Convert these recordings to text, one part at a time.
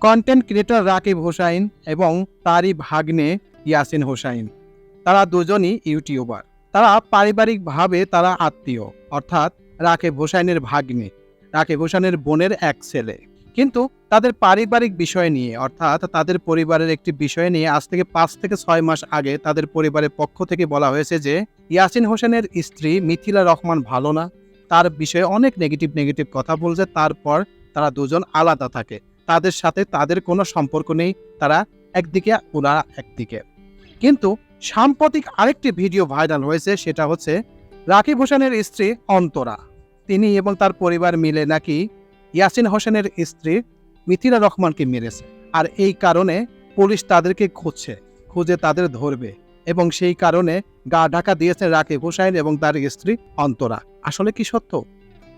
Content creator Rakib Hossain এবং তারই ভাগ্নে ইয়াসিন হোসাইন। তারা দুজনই ইউটিউবার। তারা পারিবারিকভাবে তারা আত্মীয়, অর্থাৎ রাকিব হোসাইনের ভাগ্নে। রাকিব হোসাইনের বোনের এক ছেলে। কিন্তু তাদের পারিবারিক বিষয় নিয়ে, অর্থাৎ তাদের পরিবারের একটি বিষয় নিয়ে আজ থেকে পাঁচ থেকে ছয় মাস আগে তাদের পরিবারের পক্ষ থেকে বলা হয়েছে যে, ইয়াসিন হোসেনের স্ত্রী মিথিলা রহমান ভালো না। তার বিষয়ে অনেক নেগেটিভ নেগেটিভ কথা বলছে। তারপর তারা দুজন আলাদা থাকে। তাদের সাথে তাদের কোনো সম্পর্ক নেই। তারা একদিকে, ওরা একদিকে। কিন্তু সাম্প্রতিক আরেকটি ভিডিও ভাইরাল হয়েছে, সেটা হচ্ছে রাকিব হোসেনের স্ত্রী অন্তরা। তিনি এবং তার পরিবার মিলে নাকি ইয়াসিন হোসেনের স্ত্রী মিথিলা রহমানকে মেরেছে। আর এই কারণে পুলিশ তাদেরকে খুঁজছে, খুঁজে তাদের ধরবে এবং সেই কারণে গা ঢাকা দিয়েছে রাকিব হোসাইন এবং তার স্ত্রী অন্তরা। আসলে কি সত্য?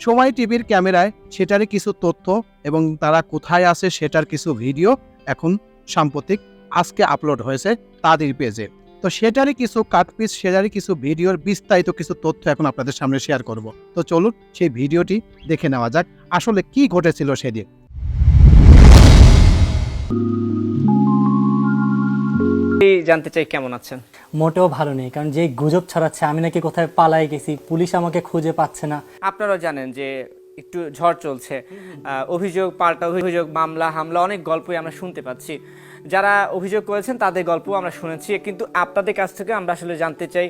সময় টিভির ক্যামেরায় সেটারই কিছু তথ্য এবং তারা কোথায় আছে সেটার কিছু ভিডিও এখন সাম্প্রতিক আজকে আপলোড হয়েছে তাদের পেজে। তো সেটারই কিছু কাটপিস সেটারই কিছু ভিডিওর বিস্তারিত কিছু তথ্য এখন আপনাদের সামনে শেয়ার করব। তো চলুন সেই ভিডিওটি দেখে নেওয়া যাক আসলে কি ঘটেছিল সেদিন। জানতে চাই কেমন আছেন? মোটেও ভালো নেই কারণ যে গুজব ছড়াচ্ছে আমি নাকি কোথায় পালাই গেছি পুলিশ আমাকে খুঁজে পাচ্ছে না। আপনারা জানেন যে একটু ঝড় চলছে। অভিযোগ পাল্টা অভিযোগ মামলা হামলা অনেক গল্পই আমরা শুনতে পাচ্ছি। যারা অভিযোগ করেছেন তাদের গল্প আমরা শুনেছি। কিন্তু আপনাদের কাছ থেকে আমরা আসলে জানতে চাই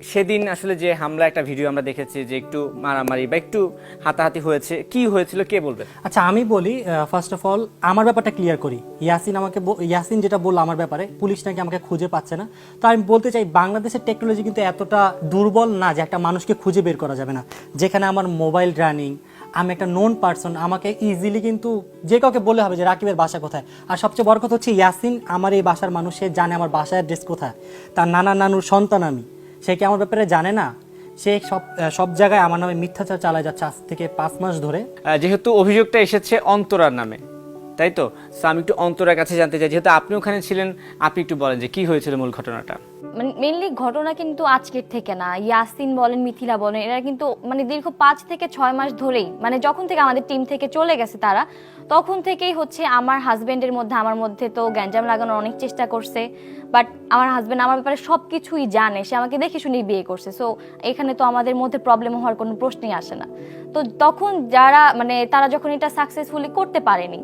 সেদিন আসলে যে হামলা একটা ভিডিও আমরা দেখেছি যে একটু মারামারি বা একটু হাতাহাতি হয়েছে, কি হয়েছিল, কে বলবে? আচ্ছা আমি বলি ফার্স্ট অফ অল আমার ব্যাপারটা ক্লিয়ার করি। ইয়াসিন আমাকে ইয়াসিন যেটা বলল আমার ব্যাপারে, পুলিশ নাকি আমাকে খুঁজে পাচ্ছে না। তো আমি বলতে চাই, বাংলাদেশের টেকনোলজি কিন্তু এতটা দুর্বল না যে একটা মানুষকে খুঁজে বের করা যাবে না। যেখানে আমার মোবাইল রানিং আমি একটা নোন পার্সন আমাকে ইজিলি কিন্তু যে কাউকে বললে হবে যে, রাকিবের বাসা কোথায়? আর সবচেয়ে বড় কথা হচ্ছে, ইয়াসিন আমার এই বাসার মানুষের জানে আমার বাসার অ্যাড্রেস কোথায়। তার নানা নানুর সন্তান আমি। সে কি আমার ব্যাপারে জানে না? সে সব সব জায়গায় আমার নামে মিথ্যাচার চালায় যাচ্ছে আজ থেকে পাঁচ মাস ধরে। যেহেতু অভিযোগটা এসেছে অন্তরার নামে, তাই তো? আমি একটু অন্তরার কাছে জানতে চাই, যেহেতু আপনি ওখানে ছিলেন, আপনি একটু বলেন যে কি হয়েছিল মূল ঘটনাটা। মানে মেনলি ঘটনা কিন্তু আজকের থেকে না। ইয়াসিন বলেন, মিথিলা বলেন, এরা কিন্তু মানে দীর্ঘ পাঁচ থেকে ছয় মাস ধরেই মানে যখন থেকে আমাদের টিম থেকে চলে গেছে তারা, তখন থেকেই হচ্ছে আমার হাজব্যান্ডের মধ্যে, আমার মধ্যে তো গ্যাঞ্জাম লাগানোর অনেক চেষ্টা করছে বাট আমার হাজব্যান্ড আমার ব্যাপারে সব কিছুই জানে, সে আমাকে দেখে শুনেই বিয়ে করছে। সো এখানে তো আমাদের মধ্যে প্রবলেম হওয়ার কোনো প্রশ্নই আসে না। তো তখন যারা মানে তারা যখন এটা সাকসেসফুলি করতে পারেনি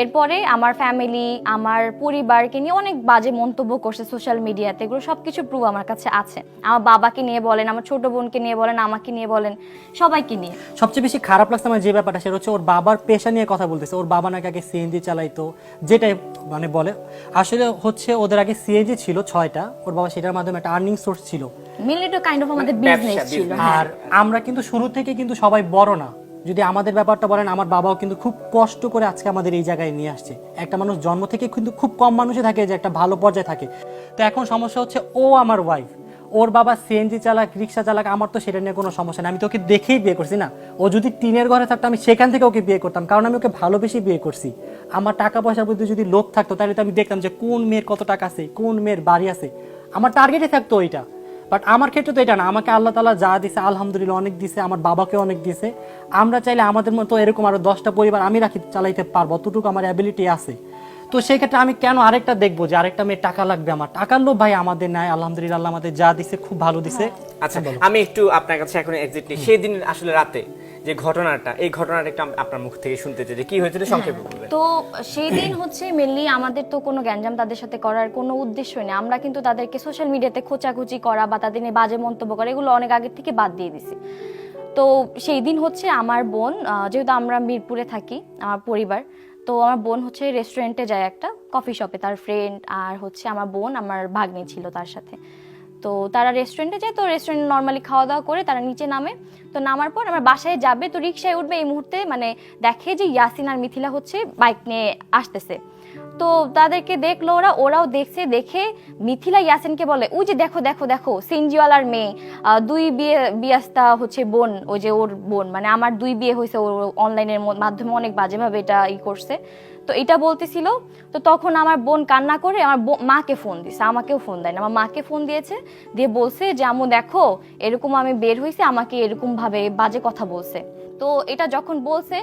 এরপরে আমার ফ্যামিলি আমার পরিবারকে নিয়ে অনেক বাজে মন্তব্য করছে সোশ্যাল মিডিয়াতে এগুলো সব কিছু প্রুভ আমার কাছে আছে। আমার বাবাকে নিয়ে বলেন আমার ছোট বোনকে নিয়ে বলেন আমাকে নিয়ে বলেন সবাইকে নিয়ে। সবচেয়ে বেশি খারাপ লাগছে আমার যে ব্যাপারটা সেটা হচ্ছে ওর বাবার পেশা নিয়ে কথা বলতেছে। ওর বাবা নাকি আগে সিএনজি চালাইতো যেটাই মানে বলে। আসলে হচ্ছে ওদের আগে সিএনজি ছিল ছয়টা ওর বাবা সেটার মাধ্যমে একটা আর্নিং সোর্স ছিল। মেনলি তো কাইন্ড অফ আমাদের বিজনেস ছিল। আর আমরা কিন্তু শুরু থেকে কিন্তু সবাই বড় না। যদি আমাদের ব্যাপারটা বলেন, আমার বাবাও কিন্তু খুব কষ্ট করে আজকে আমাদের এই জায়গায় নিয়ে আসছে। একটা মানুষ জন্ম থেকে কিন্তু খুব কম মানুষই থাকে, যে একটা ভালো পর্যায়ে থাকে। তো এখন সমস্যা হচ্ছে ও আমার ওয়াইফ ওর বাবা সিএনজি চালাক, রিক্সা চালাক, আমার তো সেটা নিয়ে কোনো সমস্যা নেই। আমি তো ওকে দেখেই বিয়ে করছি না। ও যদি টিনের ঘরে থাকতো, আমি সেখান থেকে ওকে বিয়ে করতাম, কারণ আমি ওকে ভালোবেসে বিয়ে করছি। আমার টাকা পয়সার মধ্যে যদি লোক থাকতো, তাহলে তো আমি দেখতাম যে কোন মেয়ের কত টাকা আছে, কোন মেয়ের বাড়ি আছে। আমার টার্গেটে থাকতো ওইটা। বাট আমার ক্ষেত্রে তো এটা না। আমাকে আল্লাহ তালা যা দিছে আলহামদুলিল্লাহ অনেক দিছে আমার বাবাকে অনেক দিছে। আমরা চাইলে আমাদের মতো এরকম আরও দশটা পরিবার আমি রাখি চালাইতে পারব। অতটুকু আমার অ্যাবিলিটি আছে। তো সেই ক্ষেত্রে আমি কেন আরেকটা দেখব যে আরেকটা মেয়ে টাকা লাগবে আমার? টাকার লোভ ভাই আমাদের নাই আলহামদুলিল্লাহ আল্লাহ আমাদের যা দিছে খুব ভালো দিছে। আচ্ছা আমি একটু আপনার কাছে এখন এক্সাক্টলি সেই দিন আসলে রাতে যে ঘটনাটা এই ঘটনাটা একটু আপনার মুখ থেকে শুনতে চাই যে কি হয়েছিল সংক্ষেপে বলবেন। তো সেই দিন হচ্ছে মেনলি আমাদের তো কোনো গ্যাঞ্জাম তাদের সাথে করার কোনো উদ্দেশ্য নেই। আমরা কিন্তু তাদেরকে সোশ্যাল মিডিয়াতে খোঁচাখুচি করা বা তাদের নিয়ে বাজে মন্তব্য করা এগুলো অনেক আগের থেকে বাদ দিয়ে দিছি। তো সেই দিন হচ্ছে আমার বোন যেহেতু আমরা মিরপুরে থাকি আমার পরিবার তো আমার বোন হচ্ছে রেস্টুরেন্টে যায় একটা কফি শপে তার ফ্রেন্ড আর হচ্ছে আমার বোন আমার ভাগ্নে ছিল তার সাথে। তো তারা রেস্টুরেন্টে যায়, তো রেস্টুরেন্ট নর্মালি খাওয়া দাওয়া করে তারা নিচে নামে। তো নামার পর আমার বাসায় যাবে, তো রিক্সায় উঠবে এই মুহূর্তে মানে দেখে যে ইয়াসিন আর মিথিলা হচ্ছে বাইক নিয়ে আসতেছে। তো তাদেরকে দেখল ওরা, ওরাও দেখছে, দেখে মিথিলা ইয়াসিনকে বলে, ওই যে দেখো দেখো দেখো, সিনজিওয়ালার মেয়ে দুই বিয়ে, বিয়াস্তা হচ্ছে বোন, ওই যে ওর বোন মানে আমার দুই বিয়ে হয়েছে ওর অনলাইনের মাধ্যমে অনেক বাজেভাবে এটা ই করছে। তো এটা বলতেছিল, তো তখন আমার বোন কান্না করে আমার মাকে ফোন দিছে, আমাকেও ফোন দেয় না আমার মাকে ফোন দিয়েছে, দিয়ে বলছে যে আমু দেখো, এরকম আমি বের হয়েছি, আমাকে এরকম ভাবে বাজে কথা বলছে। তো এটা যখন বলছে,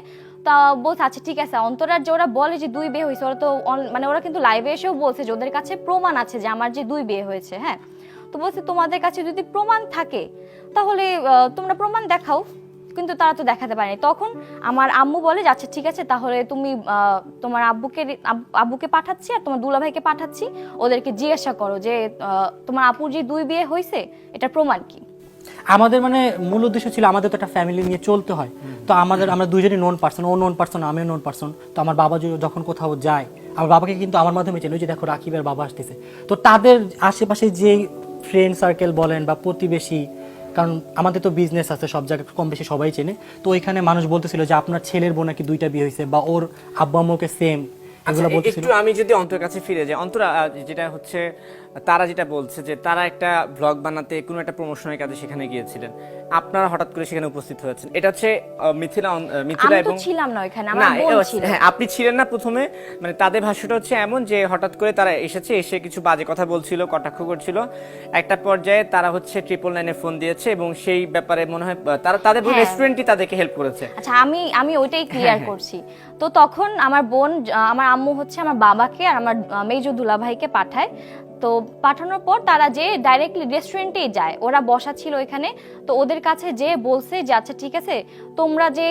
তা বলছে আচ্ছা ঠিক আছে অন্তরার যে ওরা বলে যে দুই বিয়ে হয়েছে, ওরা তো মানে ওরা কিন্তু লাইভে এসেও বলছে যে ওদের কাছে প্রমাণ আছে যে আমার যে দুই বিয়ে হয়েছে হ্যাঁ? তো বলছে, তোমাদের কাছে যদি প্রমাণ থাকে, তাহলে তোমরা প্রমাণ দেখাও। কিন্তু তারা তো দেখাতে পারেনি। তখন আমার আম্মু বলে যে আচ্ছা ঠিক আছে, তাহলে তুমি তোমার আব্বুকে আব্বুকে পাঠাচ্ছি আর তোমার দুলাভাইকে পাঠাচ্ছি। ওদেরকে জিজ্ঞাসা করো যে তোমার আপুর যে দুই বিয়ে হয়েছে এটা প্রমাণ কি? আমাদের মানে মূল উদ্দেশ্য ছিল আমাদের তো একটা ফ্যামিলি নিয়ে চলতে হয়। তো আমাদের, আমরা দুজনই নন পার্সন ও নন পার্সন আমিও নন পার্সন তো আমার বাবা যখন কোথাও যায়, আমার বাবাকে কিন্তু আমার মাধ্যমে চেনে যে দেখো রাকিবের বাবা আসতেছে। তো তাদের আশেপাশে যে ফ্রেন্ড সার্কেল বলেন বা প্রতিবেশী কারণ আমাদের তো বিজনেস আছে সব জায়গায় কম বেশি সবাই চেনে। তো ওইখানে মানুষ বলতেছিল যে আপনার ছেলের বোন নাকি দুইটা বিয়ে হয়েছে বা ওর আব্বা আম্মুকে সেম এগুলো বলতেছিল। একটু আমি যদি অন্তর কাছে ফিরে যাই অন্তরা যেটা হচ্ছে তারা যেটা বলছে যে তারা একটা ব্লগ বানাতে কোনো একটা প্রমোশনের কাজে সেখানে গিয়েছিলেন। আপনারা হঠাৎ করে সেখানে উপস্থিত হয়েছেন। এটা হচ্ছে মিথিলা মিথিলা এবং ছিলাম না ওইখানে না আমার বোন ছিল। হ্যাঁ আপনি ছিলেন না প্রথমে। মানে তাদের ভাষ্যটা হচ্ছে এমন যে হঠাৎ করে তারা এসেছে এসে কিছু বাজে কথা বলছিল কটাক্ষ করছিল। একটা পর্যায়ে তারা হচ্ছে ট্রিপল নাইনে ফোন দিয়েছে এবং সেই ব্যাপারে মনে হয় তারা তাদের হ্যাঁ। রেস্টুরেন্টই তাদেরকে হেল্প করেছে। আচ্ছা আমি আমি ওইটাই ক্লিয়ার করছি। তো তখন আমার বোন আমার আম্মু হচ্ছে আমার বাবাকে আর আমার মেজো দুলাভাইকে পাঠায়। তো পাঠানোর পর তারা যে ডাইরেক্টলি রেস্টুরেন্টেই যায় ওরা বসা ছিল এখানে তো ওদের কাছে যে বলছে যে আচ্ছা ঠিক আছে তোমরা যে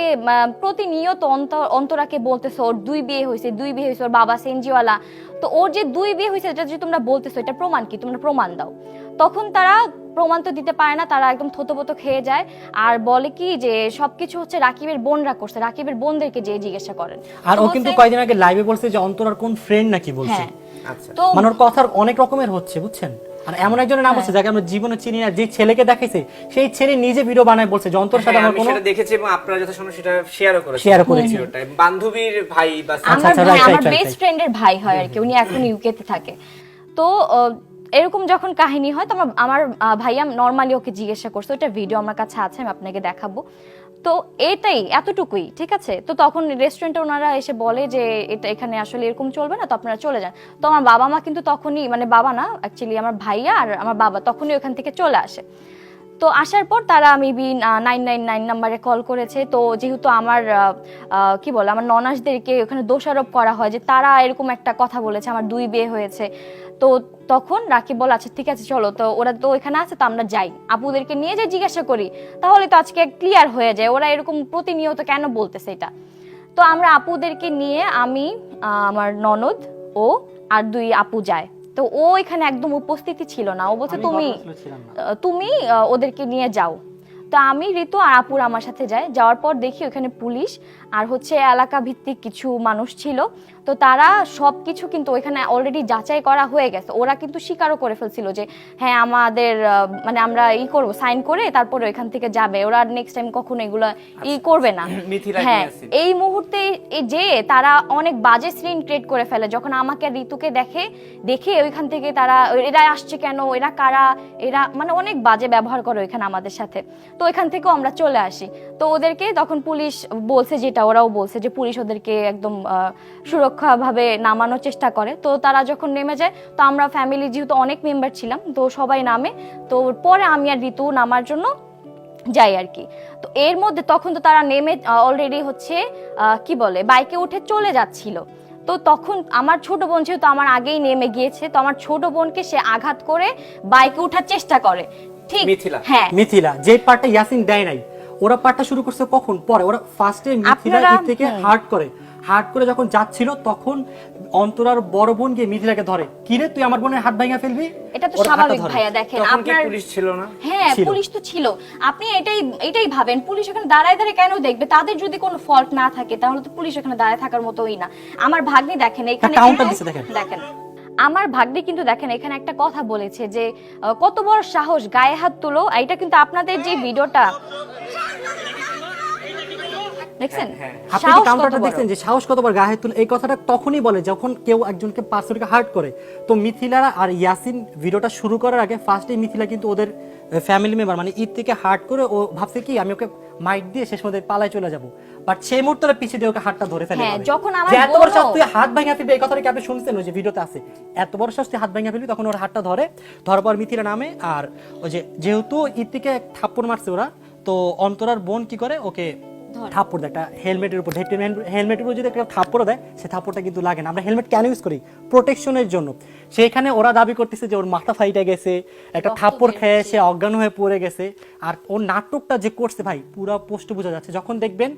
প্রতিনিয়ত অন্ত- অন্তরাকে বলতেছো ওর দুই বিয়ে হয়েছে দুই বিয়ে হয়েছে ওর বাবা সেনজিওয়ালা তো ওর যে দুই বিয়ে হয়েছে এটা যে তোমরা বলতেছো এটা প্রমাণ কি? তোমরা প্রমাণ দাও। তখন তারা প্রমাণ তো দিতে পারে না তারা একদম থতপত খেয়ে যায়। আর বলে কি যে সবকিছু হচ্ছে রাকিবের বোনরা করছে রাকিবের বোনদেরকে যে জিজ্ঞাসা করেন। আর ও কিন্তু কয়েকদিন আগে লাইভে বলছে যে অন্তরার কোন ফ্রেন্ড নাকি? বলছে। হ্যাঁ তো মানে ওর কথার অনেক রকমের হচ্ছে বুঝছেন? আর এমন একজনের নাম হ্যাঁ। হচ্ছে যাকে আমরা জীবনে চিনি না যে ছেলেকে দেখাইছে সেই ছেলে নিজে ভিডিও বানায় বলছে যে অন্তর সাথে হ্যাঁ, আমার কোনো সেটা দেখেছি এবং আপনারা যথাসম্ভব সেটা শেয়ারও করেছেন। ও করেছি। বান্ধবীর ভাই বা আচ্ছা, আচ্ছা, আমার বেস্ট ফ্রেন্ডের ভাই হয় আর কি উনি এখন ইউকে তে থাকে। তো আহ, এরকম যখন কাহিনী হয় তো আমার আমার ভাইয়া নর্মালি ওকে জিজ্ঞাসা করছে ওটা ভিডিও আমার কাছে আছে আমি আপনাকে দেখাবো। তো এটাই, এতটুকুই, ঠিক আছে? তো তখন রেস্টুরেন্টে ওনারা এসে বলে যে, এটা এখানে আসলে এরকম চলবে না, তো আপনারা চলে যান। তো আমার বাবা মা কিন্তু তখনই মানে বাবা না অ্যাকচুয়ালি আমার ভাইয়া আর আমার বাবা তখনই ওখান থেকে চলে আসে। তো আসার পর তারা মেবি নাইন নাইন নাইন নাম্বারে কল করেছে। তো যেহেতু আমার কি বলে, আমার ননাসদেরকে ওখানে দোষারোপ করা হয় যে তারা এরকম একটা কথা বলেছে, আমার দুই বিয়ে হয়েছে। তো তখন রাকিব বল আচ্ছা ঠিক আছে, চলো। তো ওরা তো এখানে আছে, তো আমরা যাই। আপুদেরকে নিয়ে যে জিজ্ঞাসা করি, তাহলে তো আজকে ক্লিয়ার হয়ে যায়, ওরা এরকম প্রতিনিয়ত কেন বলতেছে এটা? তো আমরা আপুদেরকে নিয়ে আমি আমার ননদ ও আর দুই আপু যায়। তো ও এখানে একদম উপস্থিতি ছিল না। ও বলছে তুমি তুমি ওদেরকে নিয়ে যাও। তো আমি ঋতু আর আপুর আমার সাথে যাই যাওয়ার পর দেখি ওখানে পুলিশ। আর হচ্ছে এলাকা ভিত্তিক কিছু মানুষ ছিল। তো তারা সব কিছু কিন্তু ওইখানে অলরেডি যাচাই করা হয়ে গেছে। ওরা কিন্তু স্বীকারও করে ফেলছিল যে হ্যাঁ আমাদের মানে আমরা ই করব সাইন করে তারপরে ওইখান থেকে যাবে। ওরা নেক্সট টাইম কখনো এগুলো ই করবে না। হ্যাঁ এই মুহূর্তে এই যে তারা অনেক বাজে সিন ক্রিয়েট করে ফেলে। যখন আমাকে ঋতুকে দেখে দেখে ওইখান থেকে তারা এরা আসছে কেন? এরা কারা? এরা মানে অনেক বাজে ব্যবহার করে ওইখানে আমাদের সাথে। তো ওইখান থেকেও আমরা চলে আসি। তো ওদেরকে তখন পুলিশ বলছে যেটা ওরাও বলছে যে পুলিশ ওদেরকে একদম সুরক্ষাভাবে নামানোর চেষ্টা করে। তো তারা যখন নেমে যায় তো আমরা ফ্যামিলি যেহেতু অনেক মেম্বার ছিলাম তো সবাই নামে। তো পরে আমি আর ঋতু নামার জন্য যাই আর কি। তো এর মধ্যে তখন তো তারা নেমে অলরেডি হচ্ছে কি বলে বাইকে উঠে চলে যাচ্ছিল। তো তখন আমার ছোট বোন যেহেতু আমার আগেই নেমে গিয়েছে তো আমার ছোট বোনকে সে আঘাত করে বাইকে ওঠার চেষ্টা করে। ঠিক মিথিলা। হ্যাঁ। মিথিলা যে পার্টটা ইয়াসিন দেয় নাই ওরা পার্টটা শুরু করছে কখন? পরে। ওরা ফার্স্টে মিথিলা থেকে হার্ট করে। হার্ট করে যখন যাচ্ছিল তখন অন্তরার বড় বোন গিয়ে মিথিলাকে ধরে। কিরে তুই আমার বোনের হাত ভাঙা ফেলবি? এটা তো স্বাভাবিক ভাইয়া দেখেন আপনার পুলিশ ছিল না? হ্যাঁ পুলিশ তো ছিল। আপনি এটাই এটাই ভাবেন পুলিশ ওখানে দাঁড়ায় দাঁড়ায় কেন দেখবে? তাদের যদি কোনো ফল্ট না থাকে তাহলে তো পুলিশ ওখানে দাঁড়ায় থাকার মতোই না। আমার ভাগ্নি দেখেন এখানে দেখেন। দেখেন। আমার ভাগ্নি কিন্তু দেখেন এখানে একটা কথা বলেছে যে কত বড় সাহস গায়ে হাত তুলো। এটা কিন্তু আপনাদের যে ভিডিওটা দেখছেন? হ্যাঁ, আপনি কত কাউন্টারটা দেখছেন যে সাহস কতবার গায়ে তুলে এই কথাটা তখনই বলে যখন কেউ একজনকে পার্সনকে হার্ট করে। তো মিথিলারা আর ইয়াসিন ভিডিওটা শুরু করার আগে ফার্স্টে মিথিলা কিন্তু ওদের ফ্যামিলি মেম্বার মানে ঈদ থেকে হার্ট করে ও ভাবছে কি আমি ওকে মাইক দিয়ে শেষ মধ্যে পালায় চলে যাব। বাট সেই মুহূর্তে পিছিয়ে দিয়ে ওকে হাতটা ধরে ফেলে হ্যাঁ, যখন আমার এত বড় তুই হাত ভাঙা ফেলবি এই কথাটা কি আপনি শুনছেন? ওই যে ভিডিওতে আছে। এত বড় তুই হাত ভাঙা ফেলবি তখন ওর হাতটা ধরে। ধরার পর মিথিলা নামে আর ওই যে যেহেতু ঈদ থেকে থাপ্পড় মারছে ওরা তো অন্তরার বোন কি করে? ওকে থাপ্পড় দেয় একটা হেলমেটের উপর হেলমেটের উপর যদি একটা থাপ্পড় দেয় সে থাপ্পড়টা কিন্তু লাগে না। আমরা হেলমেট কেন ইউজ করি? প্রোটেকশনের জন্য। সেখানে ওরা দাবি করতেছে যে ওর মাথা ফাইটা গেছে একটা থাপ্পড় খেয়ে সে অজ্ঞান হয়ে পড়ে গেছে। আর ওর নাটকটা যে করছে ভাই পুরো পোস্ট বোঝা যাচ্ছে। যখন দেখবেন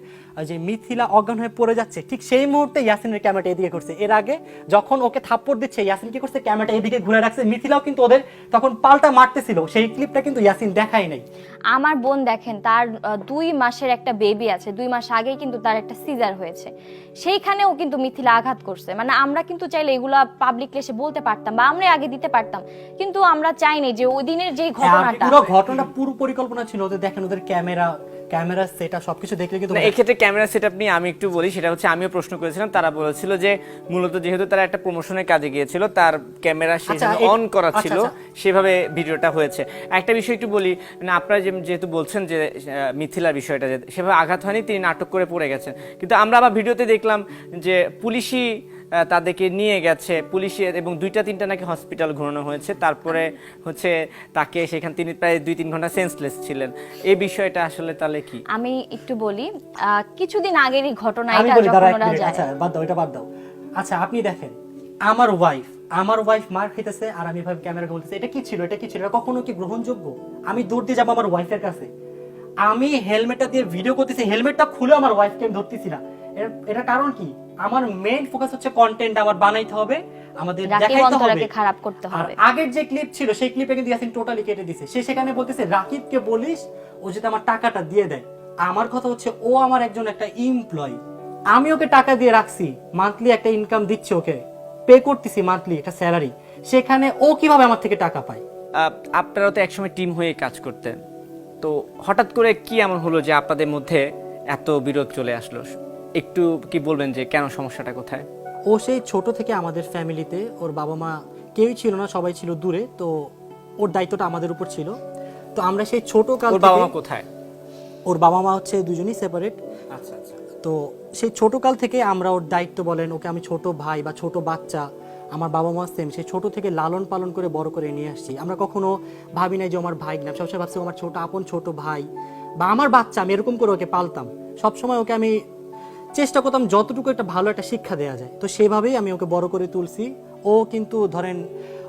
যে মিথিলা অজ্ঞান হয়ে পড়ে যাচ্ছে ঠিক সেই মুহূর্তে ইয়াসিনের ক্যামেরাটা এদিকে করছে। এর আগে যখন ওকে থাপ্পড় দিচ্ছে ইয়াসিন কি করছে? ক্যামেরাটা এদিকে ঘুরে রাখছে। মিথিলাও কিন্তু ওদের তখন পাল্টা মারতেছিল। সেই ক্লিপটা কিন্তু ইয়াসিন দেখাই নাই। আমার বোন দেখেন তার দুই মাসের একটা বেবি আছে। দুই মাস আগেই কিন্তু তার একটা সিজার হয়েছে। সেইখানেও কিন্তু মিথিলা আঘাত করছে। মানে আমরা কিন্তু চাইলে এগুলা পাবলিক এসে বলতে পারতাম বা আমরা আগে দিতে পারতাম। কিন্তু আমরা চাইনি যে ওই দিনের যে আর ঘটনাটা পুরো ঘটনাটা পুরো পরিকল্পনা ছিল ওদের দেখেন ওদের ক্যামেরা ক্যামেরা সেটা সবকিছু দেখলে কিন্তু না, এক্ষেত্রে ক্যামেরা সেটআপ নিয়ে আমি একটু বলি সেটা হচ্ছে আমিও প্রশ্ন করেছিলাম তারা বলেছিল যে মূলত যেহেতু তারা একটা প্রমোশনের কাজে গিয়েছিল তার ক্যামেরা সেখানে অন করা আচ্ছা, ছিল আচ্ছা। সেভাবে ভিডিওটা হয়েছে একটা বিষয় একটু বলি না আপনারা যেহেতু বলছেন যে মিথিলার বিষয়টা যে সেভাবে আঘাত হয়নি তিনি নাটক করে পড়ে গেছেন কিন্তু আমরা আবার ভিডিওতে দেখলাম যে পুলিশই আহ, তাদেরকে নিয়ে গেছে পুলিশি এবং দুইটা তিনটা নাকি হসপিটাল ঘোরানো হয়েছে। তারপরে হচ্ছে তাকে সেখানে তিনি প্রায় দুই তিন ঘণ্টা সেন্সলেস ছিলেন। এই বিষয়টা আসলে তাহলে কি? আমি একটু বলি কিছুদিন আগেরই ঘটনা এটা যখন ওরা যায় আচ্ছা বাদ দাও এটা বাদ দাও। আচ্ছা আপনি দেখেন আমার ওয়াইফ আমার ওয়াইফ মার খেতেছে আর আমি ভাবে ক্যামেরা বলতেছে এটা কি ছিল? এটা কি ছিল? এটা কখনো কি গ্রহণযোগ্য? আমি দূর দিয়ে যাব আমার ওয়াইফের কাছে। আমি হেলমেটটা দিয়ে ভিডিও করতেছি হেলমেটটা খুলে আমার ওয়াইফকে আমি ধরতেছি না। এর- এটা কারণ কি? আমার মেইন ফোকাস হচ্ছে কন্টেন্ট আমার বানাইতে হবে আমাদের দেখাইতে হবে। খারাপ করতে হবে। আগের যে ক্লিপ ছিল সেই ক্লিপে কিন্তু ইয়াসিন টোটালি কেটে দিছে। সে সেখানে বলতেছে রাকিবকে বলিস ও যদি আমার টাকাটা দিয়ে দেয়। আমার কথা হচ্ছে ও আমার একজন একটা এমপ্লয়ি আমি ওকে টাকা দিয়ে রাখছি মান্থলি একটা ইনকাম দিচ্ছি ওকে। পে করতেছি মান্থলি একটা স্যালারি সেখানে ও কীভাবে আমার থেকে টাকা পায়? আপনারা তো একসময় টিম হয়ে কাজ করতেন। তো হঠাৎ করে কি এমন হলো যে আপনাদের মধ্যে এত বিরোধ চলে আসলো? একটু কি বলবেন যে কেন সমস্যাটা কোথায়? ও সেই ছোট থেকে আমাদের ফ্যামিলিতে ওর বাবা মা কেউই ছিল না সবাই ছিল দূরে তো ওর দায়িত্বটা আমাদের উপর ছিল। তো আমরা সেই ছোট কাল ওর বাবা মা কোথায়? ওর বাবা মা হচ্ছে দুজনই সেপারেট আচ্ছা আচ্ছা। তো সেই ছোটকাল থেকে আমরা ওর দায়িত্ব বলেন ওকে আমি ছোট ভাই বা ছোট বাচ্চা আমার বাবা মা সেম সেই ছোট থেকে লালন পালন করে বড় করে নিয়ে আসছি। আমরা কখনো ভাবি নাই যে আমার ভাই না সবসময় ভাবছি আমার ছোট আপন ছোট ভাই বা আমার বাচ্চা আমি এরকম করে ওকে পালতাম। সবসময় ওকে আমি চেষ্টা করতাম যতটুকু একটা ভালো একটা শিক্ষা দেওয়া যায়। তো সেভাবেই আমি ওকে বড় করে তুলছি। ও কিন্তু ধরেন,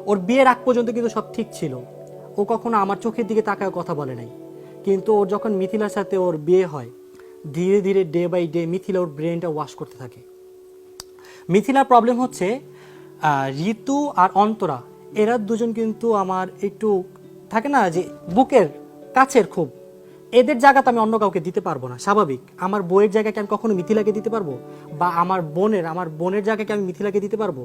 ওর বিয়ের আগ পর্যন্ত কিন্তু সব ঠিক ছিল। ও কখনো আমার চোখের দিকে তাকায় কথা বলে নাই। কিন্তু ওর যখন মিথিলার সাথে ওর বিয়ে হয়, ধীরে ধীরে ডে বাই ডে মিথিলা ওর ব্রেনটা ওয়াশ করতে থাকে। মিথিলার প্রবলেম হচ্ছে ঋতু আর অন্তরা, এরা দুজন কিন্তু আমার একটু থাকে না যে বুকের কাছের খুব। এদের জায়গা তো আমি অন্য কাউকে দিতে পারব না, স্বাভাবিক। আমার বইয়ের জায়গাকে আমি কখনো মিথিলাকে দিতে পারব? বা আমার বোনের আমার বোনের জায়গাকে আমি মিথিলাকে দিতে পারব?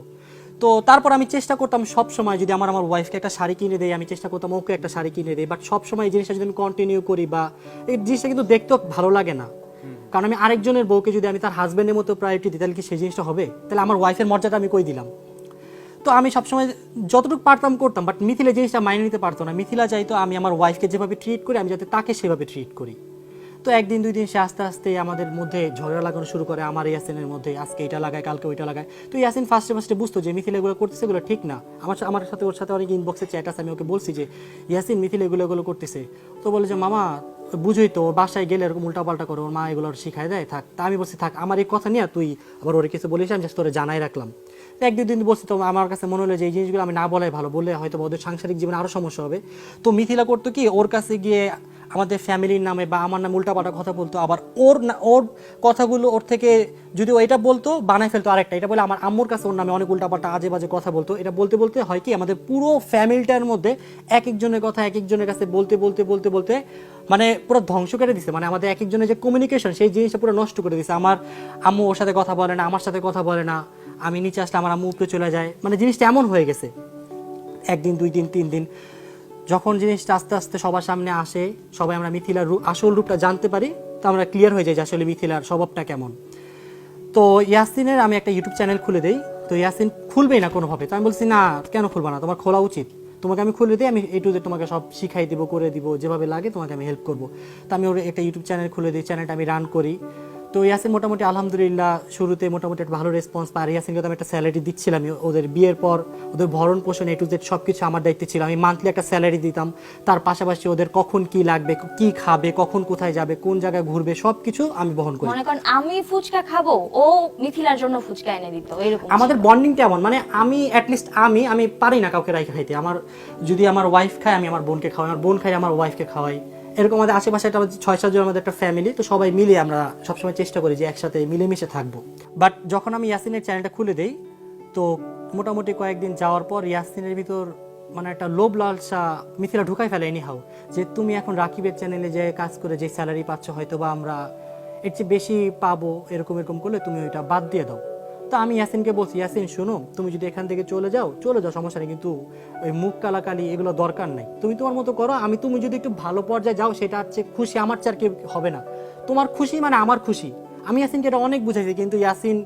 তো তারপর আমি চেষ্টা করতাম সব সময় যদি আমার আমার ওয়াইফকে একটা শাড়ি কিনে দেয়, আমি চেষ্টা করতাম ওকে একটা শাড়ি কিনে দেয় বাট সব সময় এই জিনিসটা যদি আমি কন্টিনিউ করি বা এই জিনিসটা কিন্তু দেখতেও ভালো লাগে না। কারণ আমি আরেকজনের বউকে যদি আমি তার হাজবেন্ডের মতো প্রায়োরিটি দিই, তাহলে কি সেই জিনিসটা হবে? তাহলে আমার ওয়াইফের মর্যাদা আমি কই দিলাম? তো আমি সবসময় যতটুকু পারতাম করতাম বাট মিথিলা জিনিসটা মাইনে নিতে পারতো না। মিথিলা চাইতো আমি আমার ওয়াইফকে যেভাবে ট্রিট করি, আমি যাতে তাকে সেভাবে ট্রিট করি। তো একদিন, দুই দিন সে আস্তে আস্তে আমাদের মধ্যে ঝগড়া লাগানো শুরু করে, আমার ইয়াসিনের মধ্যে, আজকে এটা লাগায়, কালকে ওইটা লাগায়। তো ইয়াসিন ফার্স্টে ফার্স্টে বুঝতো যে মিথিলা এগুলো করতেছে, এগুলো ঠিক না। আমার আমার সাথে, ওর সাথে অনেক ইনবক্সে চ্যাট আছে, আমি ওকে বলছি যে, ইয়াসিন, মিথিলা এগুলো এগুলো করতেছে। তো বলে যে, মামা, বুঝোই তো বাসায় গেলে এরকম উল্টাপাল্টা করে, ওর মা এগুলো শিখায় দেয়, থাক। তা আমি বলছি, থাক, আমার এই কথা নিয়ে তুই আবার ওর কিছু বলিস, আমি জাস্ট তোরে জানাই রাখলাম। এক দুই দিন বলছি, তো আমার কাছে মনে হলো যে এই জিনিসগুলো আমি না বলাই ভালো, বললে হয়তো ওদের সাংসারিক জীবনে আরও সমস্যা হবে। তো মিথিলা করতো কি, ওর কাছে গিয়ে আমাদের ফ্যামিলির নামে বা আমার নামে উল্টাপাল্টা কথা বলতো, আবার ওর না, ওর কথাগুলো ওর থেকে যদি ও এটা বলতো, বানায় ফেলতো আরেকটা। এটা বলে আমার আম্মুর কাছে ওর নামে অনেক উল্টাপাল্টা আজে বাজে কথা বলতো। এটা বলতে বলতে হয় কি, আমাদের পুরো ফ্যামিলিটার মধ্যে এক একজনের কথা, এক একজনের কাছে বলতে বলতে বলতে বলতে মানে পুরো ধ্বংস করে দিছে। মানে আমাদের এক একজনের যে কমিউনিকেশন সেই জিনিসটা পুরো নষ্ট করে দিছে। আমার আম্মু ওর সাথে কথা বলে না, আমার সাথে কথা বলে না। আমি নিচে আসলে আমার আম্মু উপরে চলে যায়। মানে জিনিসটা এমন হয়ে গেছে। একদিন দুই দিন তিন দিন যখন জিনিসটা আস্তে আস্তে সবার সামনে আসে, সবাই আমরা মিথিলার আসল রূপটা জানতে পারি, তো আমরা ক্লিয়ার হয়ে যাই যে আসলে মিথিলার স্বভাবটা কেমন। তো ইয়াসিনের আমি একটা ইউটিউব চ্যানেল খুলে দেই। তো ইয়াসিন খুলবেই না কোনোভাবে। তো আমি বলছি, না, কেন খুলবা না? তোমার খোলা উচিত। তোমাকে আমি খুলে দিই, আমি এই টু তোমাকে সব শিখাই দিব, করে দিব, যেভাবে লাগে তোমাকে আমি হেল্প করব। তো আমি ওর একটা ইউটিউব চ্যানেল খুলে দিই। চ্যানেলটা আমি রান করি। তো ইয়াসিন মোটামুটি আলহামদুলিল্লাহ শুরুতে মোটামুটি একটা ভালো রেসপন্স পায়। আর ইয়াসিনকে তো আমি একটা স্যালারি দিচ্ছিলাম ওদের বিয়ের পর ওদের ভরণ পোষণ এ টু জেড সব কিছু আমার দায়িত্বে ছিল। আমি মান্থলি একটা স্যালারি দিতাম তার পাশাপাশি ওদের কখন কি লাগবে কি খাবে কখন কোথায় যাবে কোন জায়গায় ঘুরবে সব কিছু আমি বহন করি। মনে করেন আমি ফুচকা খাব ও মিথিলার জন্য ফুচকা এনে দিত এরকম। আমাদের বন্ডিং কেমন? মানে আমি অ্যাটলিস্ট আমি আমি পারি না কাউকে রাইখে খাইতে। আমার যদি আমার ওয়াইফ খায় আমি আমার বোনকে খাওয়াই আমার বোন খাই আমার ওয়াইফকে খাওয়াই। এরকম আমাদের আশেপাশে একটা ছয় সাতজন আমাদের একটা ফ্যামিলি তো সবাই মিলে আমরা সবসময় চেষ্টা করি যে একসাথে মিলেমিশে থাকব। বাট যখন আমি ইয়াসিনের চ্যানেলটা খুলে দেই, তো মোটামুটি কয়েকদিন যাওয়ার পর ইয়াসিনের ভিতর মানে একটা লোভ লালসা মিথিলা ঢুকাই ফেলে এনিহাও যে তুমি এখন রাকিবের চ্যানেলে যে কাজ করে যে স্যালারি পাচ্ছ হয়তো বা আমরা এর চেয়ে বেশি পাবো, এরকম এরকম করলে তুমি ওইটা বাদ দিয়ে দাও। তো আমি ইয়াসিনকে বলছি, ইয়াসিন, শোনো, তুমি যদি এখান থেকে চলে যাও চলে যাও, সমস্যা নেই, কিন্তু ওই মুখ কালাকালি এগুলো দরকার নাই। তুমি তোমার মতো করো, আমি তুমি যদি একটু ভালো পর্যায়ে যাও, সেটা হচ্ছে খুশি, আমার চার কেউ হবে না। তোমার খুশি মানে আমার খুশি। আমি ইয়াসিনকে এটা অনেক বুঝাইছি, কিন্তু ইয়াসিন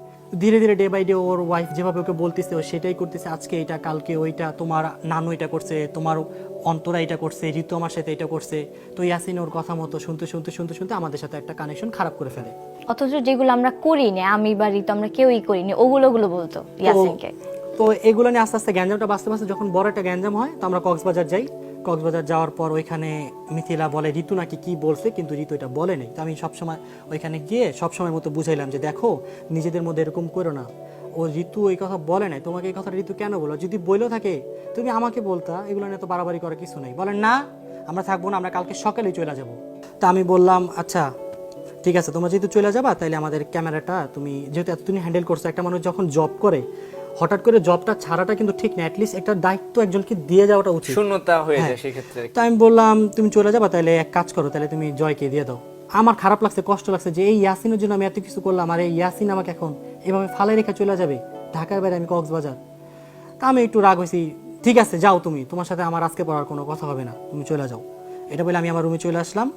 ধীরে ধীরে ডে বাই ডে ওর ওয়াইফ যেভাবে ওকে বলতেছে, ও সেটাই করতেছে, আজকে এটা, কালকে ওইটা, তোমার নানু এটা করছে, তোমার অন্তরা এটা করছে, ঋতু আমার সাথে এটা করছে। তো ইয়াসিন ওর কথা মতো শুনতে শুনতে শুনতে শুনতে আমাদের সাথে একটা কানেকশন খারাপ করে ফেলে। অথচ যেগুলো আমরা করি করিনি আমি বা ঋতু আমরা কেউই করিনি ওগুলো ওগুলো বলতো ইয়াসিনকে। তো এগুলো নিয়ে আস্তে আস্তে গ্যাঞ্জামটা বাঁচতে বাঁচতে যখন বড় একটা গ্যাঞ্জাম হয় তো আমরা কক্সবাজার যাই। কক্সবাজার যাওয়ার পর ওইখানে মিথিলা বলে ঋতু নাকি কি বলছে? কিন্তু ঋতু এটা বলে নেই। তো আমি সবসময় ওইখানে গিয়ে সবসময় মতো বুঝাইলাম যে দেখো নিজেদের মধ্যে এরকম করো না। ও ঋতু এই কথা বলে নাই। তোমাকে এই কথা ঋতু কেন বলো? যদি বইলেও থাকে তুমি আমাকে বলতা। এগুলো নিয়ে তো বাড়াবাড়ি করার কিছু নেই। বলেন না আমরা থাকব না আমরা কালকে সকালেই চলে যাব। তা আমি বললাম আচ্ছা ঠিক আছে তোমরা যেহেতু চলে যাবা তাহলে আমাদের ক্যামেরাটা তুমি যেহেতু এত তুমি হ্যান্ডেল করছ একটা মানুষ যখন জব করে হঠাৎ করে জবটা ছাড়াটা কিন্তু ঠিক না অ্যাটলিস্ট একটা দায়িত্ব একজনকে দিয়ে যাওয়াটা উচিত। শূন্যতা হয়ে হ্যাঁ। যায় সেক্ষেত্রে। তো আমি বললাম তুমি চলে যাবা তাহলে এক কাজ করো তাহলে তুমি জয়কে দিয়ে দাও। আমার খারাপ লাগছে কষ্ট লাগছে যে এই ইয়াসিনের জন্য আমি এত কিছু করলাম আর এই ইয়াসিন আমাকে এখন এভাবে ফালাই রেখে চলে যাবে ঢাকার বাইরে আমি কক্সবাজার। তা আমি একটু রাগ হয়েছি ঠিক আছে যাও তুমি তোমার সাথে আমার আজকে পড়ার কোনো কথা হবে না তুমি চলে যাও। এটা বলে আমি আমার রুমে চলে আসলাম।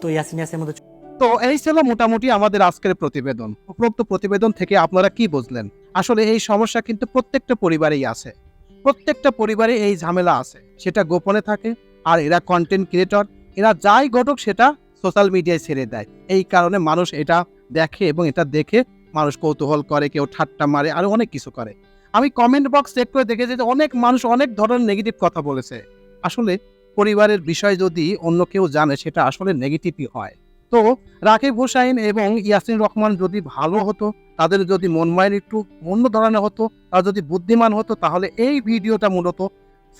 তো ইয়াসিন ইয়াসিনের মধ্যে তো এই ছিল মোটামুটি আমাদের আজকের প্রতিবেদন। উপরোক্ত প্রতিবেদন থেকে আপনারা কি বুঝলেন? আসলে এই সমস্যা কিন্তু প্রত্যেকটা পরিবারেই আছে। প্রত্যেকটা পরিবারে এই ঝামেলা আছে। সেটা গোপনে থাকে আর এরা কন্টেন্ট ক্রিয়েটর এরা যাই ঘটুক সেটা সোশ্যাল মিডিয়ায় ছেড়ে দেয়। এই কারণে মানুষ এটা দেখে এবং এটা দেখে মানুষ কৌতূহল করে, কেউ ঠাট্টা মারে, আর অনেক কিছু করে। আমি কমেন্ট বক্স চেক করে দেখেছি যে অনেক মানুষ অনেক ধরনের নেগেটিভ কথা বলেছে। আসলে পরিবারের বিষয় যদি অন্য কেউ জানে সেটা আসলে নেগেটিভই হয়। তো রাকিব হোসাইন এবং ইয়াসিন রহমান যদি ভালো হতো, তাদের যদি মন মায়ের একটু অন্য ধরনের হতো, তারা যদি বুদ্ধিমান হতো, তাহলে এই ভিডিওটা মূলত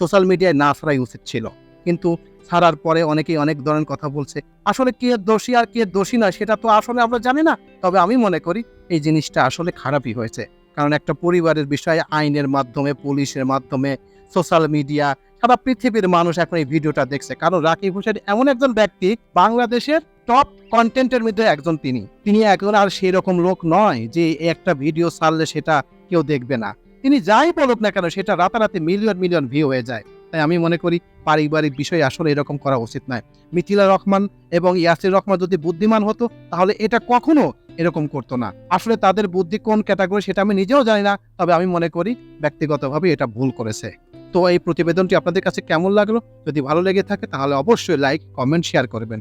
সোশ্যাল মিডিয়ায় না ছাড়াই উচিত ছিল। কিন্তু ছাড়ার পরে অনেকেই অনেক ধরনের কথা বলছে, আসলে কে দোষী আর কে দোষী না সেটা তো আসলে আমরা জানি না। তবে আমি মনে করি এই জিনিসটা আসলে খারাপই হয়েছে। কারণ একটা পরিবারের বিষয়ে আইনের মাধ্যমে, পুলিশের মাধ্যমে, সোশ্যাল মিডিয়া, সারা পৃথিবীর মানুষ এখন এই ভিডিওটা দেখছে। কারণ রাকিব হোসেন এমন একজন ব্যক্তি, বাংলাদেশের টপ কন্টেন্টের মধ্যে একজন তিনি। তিনি এখন আর সেই রকম লোক নয় যে একটা ভিডিও ছাড়লে সেটা কেউ দেখবে না। তিনি যাই বলুক না কেন, সেটা রাতারাতি মিলিয়ন মিলিয়ন ভিউ হয়ে যায়। তাই আমি মনে করি পারিবারিক বিষয় আসলে এরকম করা উচিত নয়। মিথিলা রহমান এবং ইয়াসির রহমান যদি বুদ্ধিমান হতো, তাহলে এটা কখনো এরকম করতো না। আসলে তাদের বুদ্ধি কোন ক্যাটাগরি সেটা আমি নিজেও জানি না, তবে আমি মনে করি ব্যক্তিগতভাবে এটা ভুল করেছে। তো এই প্রতিবেদনটি আপনাদের কাছে কেমন লাগল? যদি ভালো লেগে থাকে, তাহলে অবশ্যই লাইক কমেন্ট শেয়ার করবেন।